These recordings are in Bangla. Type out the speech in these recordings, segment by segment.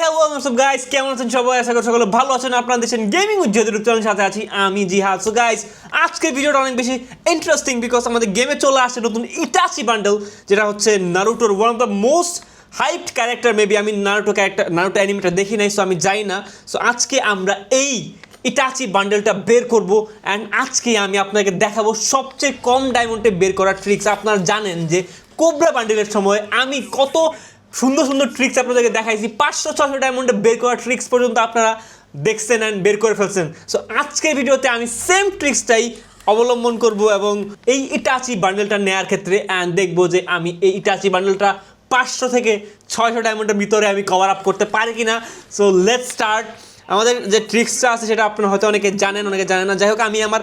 হ্যালো সব গাইস কেমন আছেন সবাই? আশা করি সকলে ভালো আছেন। আপনারা দেখছেন গেমিং উজ্জ্বল চ্যানেলের সাথে আছি আমি জিহাদ। সো গাইস আজকের ভিডিওটা অনেক বেশি ইন্টারেস্টিং বিকজ আমাদের গেমে চলে আসছে নতুন ইটাচি বান্ডেল যেটা হচ্ছে নারুটোর one of the most hyped character maybe আমি নারুটো ক্যারেক্টার নারুটো অ্যানিমেটা দেখি নাই সো আমি জানি না। সো আজকে আমরা এই ইটাচি বান্ডেলটা বের করব অ্যান্ড আজকে আমি আপনাকে দেখাবো সবচেয়ে কম ডায়মন্ডে বের করার ট্রিক্স আপনারা জানেন যে কোবরা বান্ডেলের সময় আমি কত সুন্দর সুন্দর ট্রিক্স আপনাদেরকে দেখাইছি। পাঁচশো ছশো ডায়মন্ডে বের করা ট্রিক্স পর্যন্ত আপনারা দেখছেন অ্যান্ড বের করে ফেলছেন। সো আজকের ভিডিওতে আমি সেম ট্রিক্সটাই অবলম্বন করব এবং এই ইটাচি বান্ডেলটা নেওয়ার ক্ষেত্রে অ্যান্ড দেখব যে আমি এই ইটাচি বান্ডেলটা পাঁচশো থেকে ছয়শো ডায়মন্ডের ভিতরে আমি কভার আপ করতে পারি কি না সো লেট স্টার্ট আমাদের যে ট্রিক্সটা আছে সেটা আপনারা হয়তো অনেকে জানেন অনেকে জানেন না। যাই হোক, আমি আমার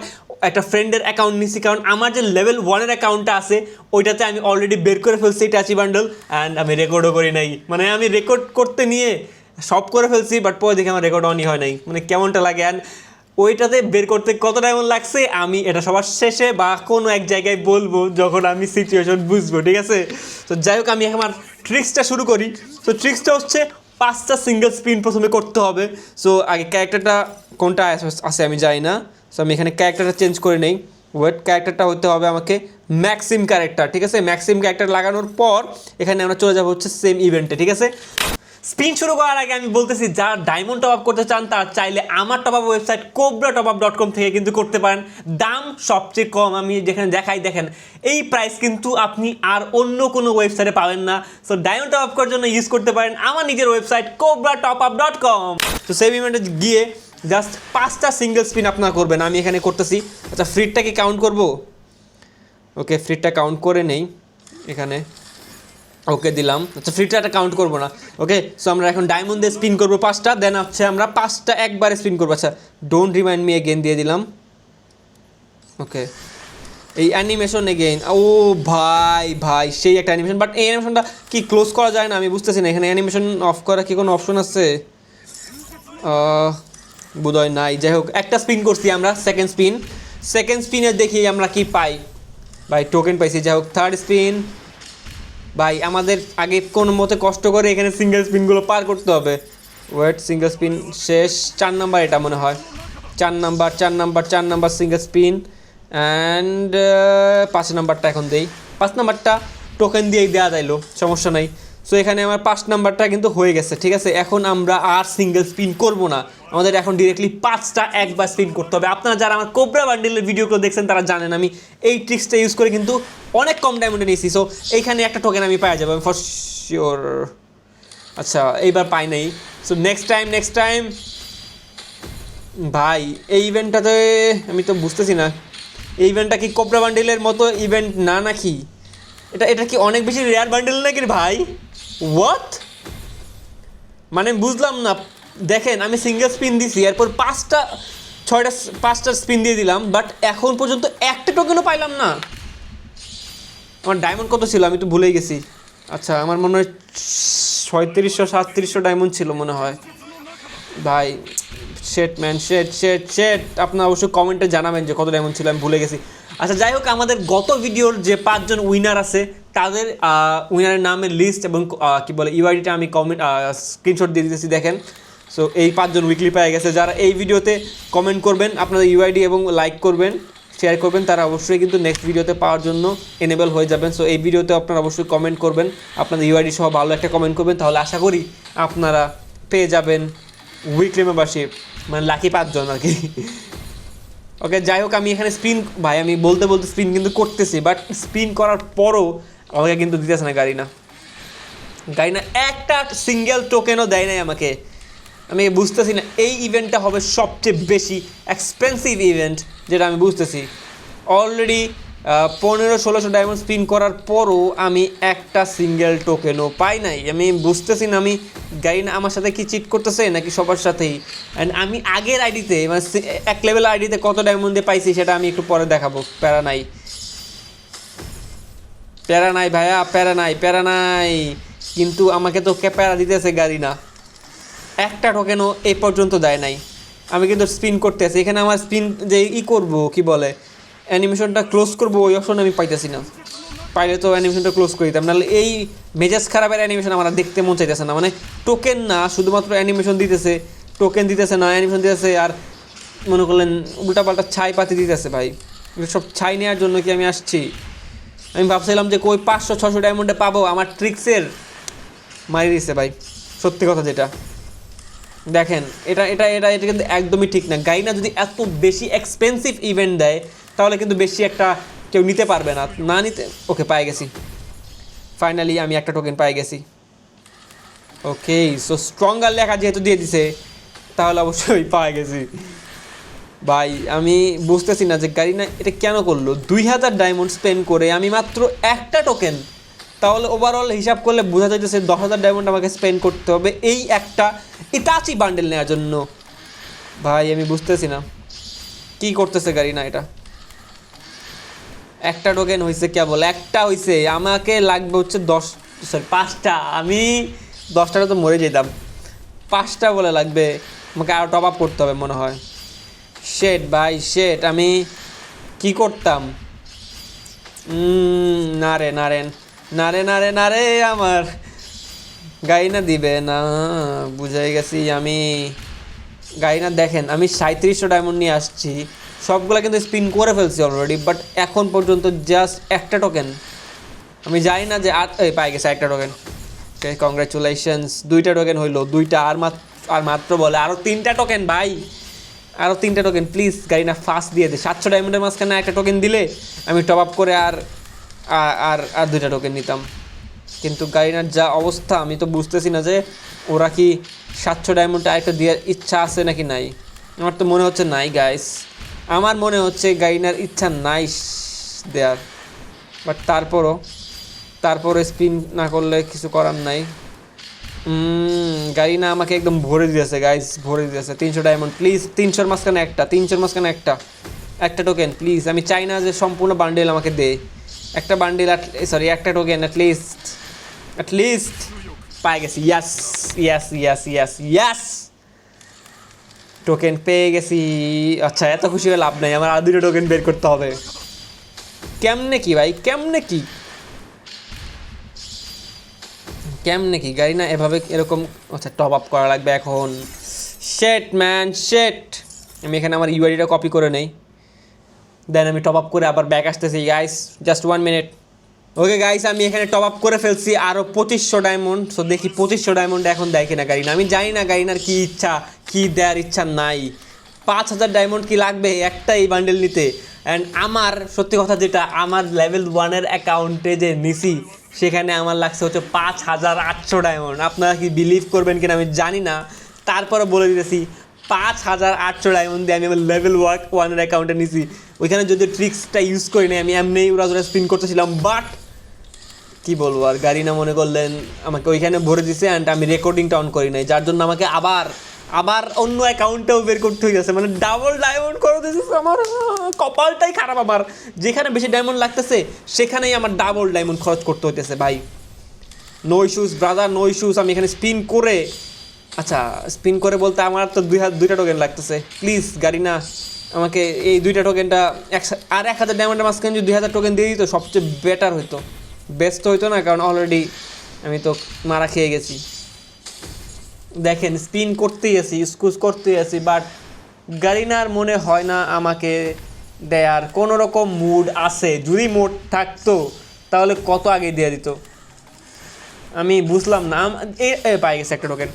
একটা ফ্রেন্ডের অ্যাকাউন্ট নিছি, কারণ আমার যে লেভেল ওয়ানের অ্যাকাউন্টটা আছে, ওইটাতে আমি অলরেডি বের করে ফেলছি টাচি বান্ডল অ্যান্ড আমি রেকর্ডও করি নাই। মানে আমি রেকর্ড করতে নিয়ে সব করে ফেলছি বাট পরে দেখে আমার রেকর্ড অনই হয় নাই। মানে কেমনটা লাগে? অ্যান্ড ওইটাতে বের করতে কতটা এমন লাগছে, আমি এটা সবার শেষে বা কোনো এক জায়গায় বলব যখন আমি সিচুয়েশন বুঝব, ঠিক আছে? তো যাই হোক, আমি আমার ট্রিক্সটা শুরু করি। তো ট্রিক্সটা হচ্ছে পাঁচটা সিঙ্গেল স্পিন প্রথমে করতে হবে। সো আগে ক্যারেক্টারটা কোনটা আছে আমি জানি না। সো আমি এখানে ক্যারেক্টারটা চেঞ্জ করে নেই। ওয়েট ক্যারেক্টারটা হতে হবে আমাকে ম্যাক্সিম ক্যারেক্টার ঠিক আছে? ম্যাক্সিম ক্যারেক্টার লাগানোর পর এখানে আমরা চলে যাব হচ্ছে সেম ইভেন্টে ঠিক আছে? স্পিন শুরু করার আগে আমি বলতেছি, যারা ডায়মন্ড টপ আপ করতে চান, তারা চাইলে আমার top up website Cobra top up dot com থেকে কিন্তু করতে পারেন। দাম সবচেয়ে কম, আমি যেখানে দেখাই, দেখেন, এই প্রাইস কিন্তু আপনি আর অন্য কোনো ওয়েবসাইটে পাবেন না। সো ডায়মন্ড টপ আপ করার জন্য ইউজ করতে পারেন আমার নিজের website Cobra top up dot com তো সেই ইভেন্টে গিয়ে জাস্ট পাঁচটা সিঙ্গেল স্পিন আপনারা করবেন, আমি এখানে করতেছি। আচ্ছা ফ্রিটটা কি কাউন্ট করব? ওকে ফ্রিটটা কাউন্ট করে নেই, এখানে। ওকে দিলাম। আচ্ছা ফ্রিটা একটা কাউন্ট করব না। ওকে সো আমরা এখন ডায়মন্ড দিয়ে স্পিন করব পাঁচটা দেন হচ্ছে আমরা পাঁচটা একবারে স্পিন করব। আচ্ছা ডোন্ট রিমাইন্ড মি এগেন দিয়ে দিলাম। ওকে এই অ্যানিমেশন এগেইন ও ভাই ভাই, সেই একটা অ্যানিমেশন বাট এই অ্যানিমেশনটা কি ক্লোজ করা যায় না, আমি বুঝতেছি না। এখানে অ্যানিমেশন অফ করা কি কোনো অপশন আছে? বোধহয় নাই। যাই হোক, একটা স্পিন করছি আমরা সেকেন্ড স্পিন সেকেন্ড স্পিনে দেখি আমরা কি পাই। ভাই টোকেন পাইছি। যাই হোক থার্ড স্পিন ভাই, আমাদের আগে কোন মতে কষ্ট করে এখানে সিঙ্গেল স্পিনগুলো পার করতে হবে। ওয়েট সিঙ্গেল স্পিন শেষ। চার নাম্বার এটা মনে হয়। চার নাম্বার চার নাম্বার চার নাম্বার সিঙ্গেল স্পিন অ্যান্ড পাঁচ নাম্বারটা এখন দেই। পাঁচ নাম্বারটা টোকেন দিয়েই দেওয়া যাইলো, সমস্যা নাই। সো এখানে আমার পাঁচ নাম্বারটা কিন্তু হয়ে গেছে, ঠিক আছে? এখন আমরা আর সিঙ্গেল স্পিন করব না। আমাদের এখন ডিরেক্টলি পাঁচটা একবার স্পিন করতে হবে। আপনারা যারা আমার কোবরা বান্ডিলের ভিডিওগুলো দেখছেন, তারা জানেন আমি এই ট্রিক্সটা ইউজ করে কিন্তু অনেক কম ডায়মন্ডে নিয়েছি। সো এইখানে একটা টোকেন আমি পাই যাব ফর শিওর আচ্ছা এইবার পাই নাই। So next time next time ভাই, এই ইভেন্টটাতে আমি তো বুঝতেছি না। এই ইভেন্টটা কি কোবরা বান্ডিলের মতো ইভেন্ট না নাকি? এটা এটা কি অনেক বেশি রেয়ার বান্ডেল নাকি ভাই? হোয়াট মানে বুঝলাম না। দেখেন, আমি সিঙ্গেল স্পিন দিছি, এরপর পাঁচটা, ছয়টা, পাঁচটা স্পিন দিয়ে দিলাম বাট এখন পর্যন্ত একটা টোকেনও পাইলাম না। আমার ডায়মন্ড কত ছিল? আমি তো ভুলেই গেছি। আচ্ছা আমার মনে হয় ছয়ত্রিশশো, সাতত্রিশশো ডায়মন্ড ছিল মনে হয়। ভাই শেট ম্যান শেট শেট শেট আপনার অবশ্যই কমেন্টে জানাবেন যে কত ডায়মন্ড ছিল, আমি ভুলে গেছি। আচ্ছা যাই হোক, আমাদের গত ভিডিওর যে পাঁচজন উইনার আছে, তাদের উইনারের নামের লিস্ট এবং কি বলে ইউআইডিটা আমি কমেন্ট স্ক্রিনশট দিয়ে দিতেছি, দেখেন। সো এই পাঁচজন উইকলি পেয়ে গেছে। যারা এই ভিডিওতে কমেন্ট করবেন, আপনাদের ইউআইডি এবং লাইক করবেন শেয়ার করবেন, তারা অবশ্যই কিন্তু নেক্সট ভিডিওতে পাওয়ার জন্য এনেবল হয়ে যাবেন। সো এই ভিডিওতে আপনারা অবশ্যই কমেন্ট করবেন, আপনাদের ইউআইডি সহ ভালো একটা কমেন্ট করবেন, তাহলে আশা করি আপনারা পেয়ে যাবেন উইকলি মেম্বারশিপ মানে লাকি পাঁচজন আর কি। ওকে যাই হোক, আমি এখানে স্পিন ভাই, আমি বলতে বলতে স্পিন কিন্তু করতেছি বাট স্পিন করার পরও আমাকে কিন্তু দিতেছে না গাড়ি না গাড়ি না একটা সিঙ্গেল টোকেনও দেয় নাই আমাকে। আমি বুঝতেছি না, এই ইভেন্টটা হবে সবচেয়ে বেশি এক্সপেন্সিভ ইভেন্ট যেটা আমি বুঝতেছি। অলরেডি পনেরো ষোলোশো ডায়মন্ড স্পিন করার পরও আমি একটা সিঙ্গেল টোকেনও পাই নাই। আমি বুঝতেছি না, আমি গাড়ি না আমার সাথে কি চিট করতেছে নাকি সবার সাথেই। অ্যান্ড আমি আগের আইডিতে মানে এক লেভেল আইডিতে কত ডায়মন্ড দিয়ে পাইছি সেটা আমি একটু পরে দেখাবো। প্যারা নাই। প্যারা নাই ভাইয়া, প্যারা নাই প্যারা নাই। কিন্তু আমাকে তো কে প্যারা দিতেছে গাড়ি না। একটা টোকেনও এই পর্যন্ত দেয় নাই। আমি কিন্তু স্পিন করতে আছি এখানে আমার স্পিন যে ই করব, কি বলে? অ্যানিমেশনটা ক্লোজ করব, ওই অপশন আমি পাইতেছি না। পাইলে তো অ্যানিমেশনটা ক্লোজ করে দিতাম, নাহলে এই মেজাজ খারাপের অ্যানিমেশন আমার দেখতে মন চাইতেছে না। মানে টোকেন না, শুধুমাত্র অ্যানিমেশন দিতেছে টোকেন দিতেছে না, অ্যানিমেশন দিতেছে, আর মনে করলেন উল্টাপাল্টা ছাই পাতি দিতেছে ভাই। সব ছাই নেওয়ার জন্য কি আমি আসছি? আমি ভাবছিলাম যে কই পাঁচশো, ছশো ডায়মন্ডে পাবো, আমার ট্রিক্সের মারি দিছে ভাই, সত্যি কথা যেটা। দেখেন, এটা এটা এটা এটা কিন্তু একদমই ঠিক না। গাইনা যদি এত বেশি এক্সপেন্সিভ ইভেন্ট দেয় তাহলে কিন্তু বেশি একটা কেউ নিতে পারবে না। না নিতে? ওকে, পাই গেছি। ফাইনালি আমি একটা টোকেন পাই গেছি। ওকে সো স্ট্রঙ্গার লেখা যেহেতু দিয়ে দিছে, তাহলে অবশ্যই পাই গেছি। ভাই, আমি বুঝতেছি না যে গাড়ি না এটা কেন করল? দুই হাজার ডায়মন্ড স্পেন্ড করে আমি মাত্র একটা টোকেন তাহলে ওভারঅল হিসাব করলে বোঝা যায় যাইতেছে দশ হাজার ডায়মন্ড আমাকে স্পেন্ড করতে হবে এই একটা ইতাচি বান্ডেল নেওয়ার জন্য। ভাই, আমি বুঝতেছি না। কী করতেছে গাড়ি না এটা? একটা টোকেন হয়েছে কেবল, একটা হয়েছে আমাকে লাগবে হচ্ছে দশ সরি পাঁচটা, আমি দশটাটা তো মরে যেতাম। পাঁচটা বলে লাগবে, আমাকে আরও টপ আপ করতে হবে মনে হয়। শেট ভাই শেট আমি কি করতাম? না রে না রে না রে না রে না রে, আমার গাড়ি না দিবে না, বুঝাই গেছি আমি। গাড়ি না দেখেন, আমি সাঁত্রিশশো ডায়মন্ড নিয়ে আসছি। সবগুলো কিন্তু স্পিন করে ফেলছি অলরেডি বাট এখন পর্যন্ত জাস্ট একটা টোকেন আমি জানি না যে আর এই পাই গেছে একটা টোকেন কংগ্রাচুলেশনস দুইটা টোকেন হইল, দুইটা আর মাত্র আর মাত্র বলে আরও তিনটা টোকেন ভাই। আরও তিনটা টোকেন প্লিজ গাড়ি না ফার্স্ট দিয়ে দে। সাতশো ডায়মন্ডের মাঝখানে একটা টোকেন দিলে আমি টপ আপ করে আর আর- আর আর দুইটা টোকেন নিতাম। কিন্তু গাড়িনার যা অবস্থা, আমি তো বুঝতেছি না যে ওরা কি সাতশো ডায়মন্ডটা আরেকটা দেওয়ার ইচ্ছা আছে নাকি নাই। আমার তো মনে হচ্ছে নাই গাইস আমার মনে হচ্ছে গাইনার ইচ্ছা নাই দেওয়ার বাট তারপরও তারপরে স্পিন না করলে কিছু করার নাই। গাড়ি না আমাকে একদম ভরে দিয়েছে গাইস ভরে দিয়েছে। তিনশো ডায়মন্ড প্লিজ তিনশোর মাঝখানে একটা, তিনশোর মাঝখানে একটা। একটা টোকেন প্লিজ আমি চাই না যে সম্পূর্ণ বান্ডেল আমাকে দে। একটা বান্ডেল সরি একটা token at least at least পাই গেছি। ইয়াস ইয়াস ইয়াস ইয়াস ইয়াস টোকেন পেয়ে গেছি। আচ্ছা এত খুশি হয়ে লাভ নাই, আমার আর দুটো টোকেন বের করতে হবে। কেমনে কি ভাই, কেমনে কি? কেমনে কি? গাড়ি না এভাবে এরকম আচ্ছা টপ আপ করা লাগবে এখন। শেট ম্যান শেট আমি এখানে আমার ইউআইডিটা কপি করে নেই। দেন আমি টপ আপ করে আবার ব্যাক আসতেছি guys just one minute okay guys আমি এখানে টপ আপ করে ফেলছি আরও পঁচিশশো ডায়মন্ড সো দেখি পঁচিশশো ডায়মন্ড এখন দেয় কিনা গাড়ি না আমি জানি না গাড়িনার কী ইচ্ছা, কী দেওয়ার ইচ্ছা নাই। পাঁচ হাজার ডায়মন্ড কি লাগবে একটা এই বান্ডেল নিতে? অ্যান্ড আমার, সত্যি কথা যেটা, আমার লেভেল ওয়ানের অ্যাকাউন্টে যে নিছি, সেখানে আমার লাগছে হচ্ছে পাঁচ হাজার আটশো ডায়মন্ড আপনারা কি বিলিভ করবেন কিনা আমি জানি না। তারপরে বলে দিতেছি, পাঁচ হাজার আটশো ডায়মন্ড দিয়ে আমি আমার লেভেল ওয়ার্ক ওয়ানের অ্যাকাউন্টে নিছি। ওইখানে যদি ট্রিক্সটা ইউজ করি নাই, আমি এমনি ওরা স্পিন করতেছিলাম বাট কি বলব, আর গাড়ি না মনে করলেন আমাকে ওইখানে ভরে দিছে অ্যান্ড আমি রেকর্ডিংটা অন করি নাই, যার জন্য আমাকে আবার আবার অন্য অ্যাকাউন্টেও বের করতে হয়ে গেছে মানে ডাবল ডায়মন্ড করে দিয়েছে আমার, কপালটাই খারাপ আমার। যেখানে বেশি ডায়মন্ড লাগতেছে, সেখানেই আমার ডাবল ডায়মন্ড খরচ করতে হইতেছে, ভাই। No issues brother no issues আমি এখানে স্পিন করে আচ্ছা স্পিন করে বলতে আমার তো দুই হাত, দুইটা টোকেন লাগতেছে। প্লিজ গাড়ি না, আমাকে এই দুইটা টোকেনটা এক আর এক হাজার ডায়মন্ডের মাঝখানে যদি দুই হাজার টোকেন দিয়ে দিত, সবচেয়ে বেটার হইতো। বেস্ট হইতো না কারণ অলরেডি আমি তো মারা খেয়ে গেছি। দেখেন স্পিন করতেই আছি স্কুজ করতেই আছি বাট গাড়িনার মনে হয় না আমাকে দেয়ার কোনো রকম মুড আছে। যদি মুড থাকতো তাহলে কত আগে দিয়ে দিত? আমি বুঝলাম না। এ, পাই গেছে একটা টোকেন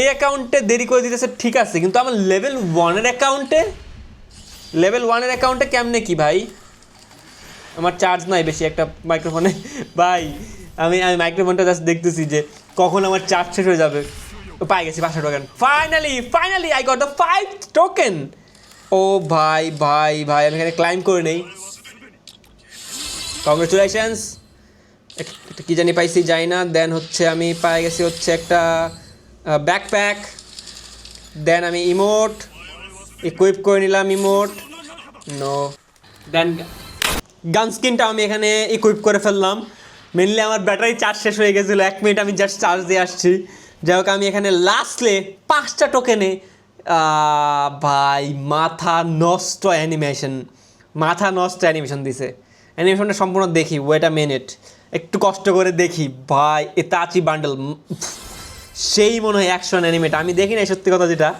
এই অ্যাকাউন্টে দেরি করে দিতেছে ঠিক আছে কিন্তু আমার লেভেল ওয়ানের অ্যাকাউন্টে লেভেল ওয়ানের অ্যাকাউন্টে কেমনে কি ভাই? আমার চার্জ নাই বেশি একটা মাইক্রোফোনে ভাই, আমি আমি মাইক্রোফোনটা জাস্ট দেখতেছি যে কখন আমার চার্জ শেষ হয়ে যাবে। পাই গেছি পাঁচশো token finally finally I got the five token ও ভাই ভাই ভাই, আমি এখানে ক্লাইম করে নেই। কংগ্রেচুলেশনস একটা কী জানি পাইছি যাই না। দেন হচ্ছে আমি পাই গেছি হচ্ছে একটা ব্যাকপ্যাক দেন আমি ইমোট ইকুইপ করে নিলাম ইমোট নো দেন গান স্কিনটা আমি এখানে ইকুইপ করে ফেললাম। মেনলি আমার ব্যাটারি চার্জ শেষ হয়ে গেছিল, এক মিনিট আমি জাস্ট চার্জ দিয়ে আসছি। যাই হোক, আমি এখানে লাস্টলে পাঁচটা টোকেনে ভাই, মাথা নষ্ট অ্যানিমেশন মাথা নষ্ট অ্যানিমেশন দিছে। অ্যানিমেশনটা সম্পূর্ণ দেখি ওয়েট আ মিনিট একটু কষ্ট করে দেখি, ভাই এতাচি বান্ডেল সেই মনে হয় অ্যাকশন অ্যানিমেট আমি দেখি না সত্যি কথা যেটা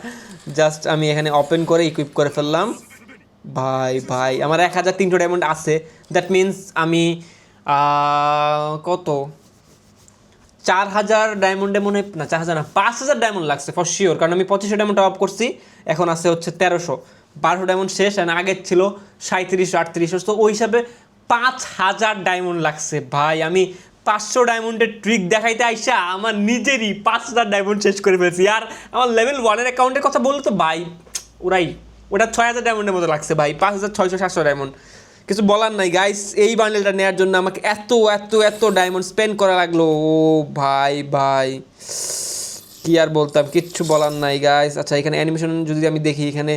জাস্ট আমি এখানে ওপেন করে ইকুইপ করে ফেললাম। ভাই ভাই, আমার এক হাজার তিনশো ডায়মন্ড আছে। দ্যাট মিন্স আমি কত? চার হাজার ডায়মন্ডে মনে হয় না, চার হাজার না, পাঁচ হাজার ডায়মন্ড লাগছে ফর শিওর কারণ আমি পঁচিশশো ডায়মন্ড অফ করছি, এখন আছে হচ্ছে তেরোশো। বারোশো ডায়মন্ড শেষ আর আগের ছিল সাঁত্রিশশো আটত্রিশশো, তো ওই হিসাবে পাঁচ হাজার ডায়মন্ড লাগছে, ভাই। আমি পাঁচশো ডায়মন্ডের ট্রিক দেখাইতে আইসা আমার নিজেরই পাঁচ হাজার ডায়মন্ড শেষ করে ফেলেছি। আর আমার লেভেল ওয়ানের অ্যাকাউন্টের কথা বললে তো ভাই ওরাই ওটা ছয় হাজার ডায়মন্ডের মতো লাগছে ভাই, পাঁচ হাজার ছয়শো সাতশো ডায়মন্ড কিছু বলার নাই গাইস এই বান্ডেলটা নেওয়ার জন্য আমাকে এত এত এত ডায়মন্ড স্পেন্ড করা লাগল। ও ভাই ভাই, কি আর বলতাম, কিচ্ছু বলার নাই গাইস আচ্ছা এখানে অ্যানিমেশন যদি আমি দেখি, এখানে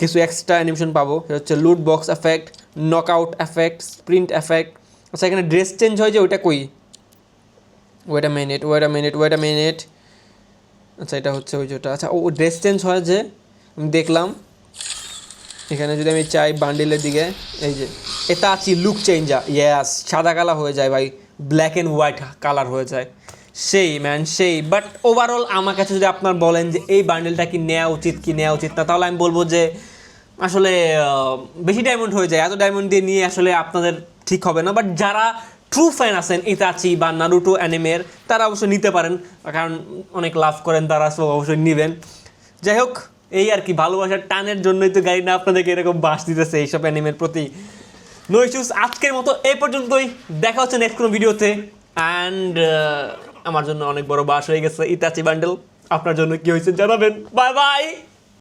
কিছু এক্সট্রা অ্যানিমেশন পাবো। সেটা হচ্ছে loot box effect knockout effect sprint effect আচ্ছা এখানে ড্রেস চেঞ্জ হয় যে, ওইটা কই? Wait a minute wait a minute wait a minute আচ্ছা এটা হচ্ছে ওই যেটা। আচ্ছা ও ড্রেস চেঞ্জ হয় যে, আমি দেখলাম। এখানে যদি আমি চাই বান্ডিলের দিকে, এই যে এটা আছি লুক চেঞ্জা ইয়াস সাদা কালা হয়ে যায় ভাই ব্ল্যাক অ্যান্ড হোয়াইট কালার হয়ে যায়। সেই ম্যান সেই বাট ওভারঅল আমার কাছে যদি আপনার বলেন যে এই বান্ডেলটা কি নেওয়া উচিত, কি নেওয়া উচিত না, তাহলে আমি বলব যে, আসলে বেশি ডায়মন্ড হয়ে যায়। এত ডায়মন্ড দিয়ে নিয়ে আসলে আপনাদের ঠিক হবে না বাট যারা ট্রু ফ্যান আছেন ইতাচি বা নারুটো অ্যানিমের তারা অবশ্যই নিতে পারেন। কারণ অনেক লাভ করেন তারা সব অবশ্যই নেবেন। যাই হোক এই আর কি ভালোবাসার টানের জন্যই তো গাড়ি না আপনাদেরকে এরকম বাস দিতেছে এইসব অ্যানিমের প্রতি। নো ইস্যুস আজকের মতো এই পর্যন্তই। দেখা হচ্ছে নেক্সট কোনো ভিডিওতে। অ্যান্ড আমার জন্য অনেক বড় বাস হয়ে গেছে ইতাচি বান্ডেল আপনার জন্য কি হয়েছে জানাবেন। Bye bye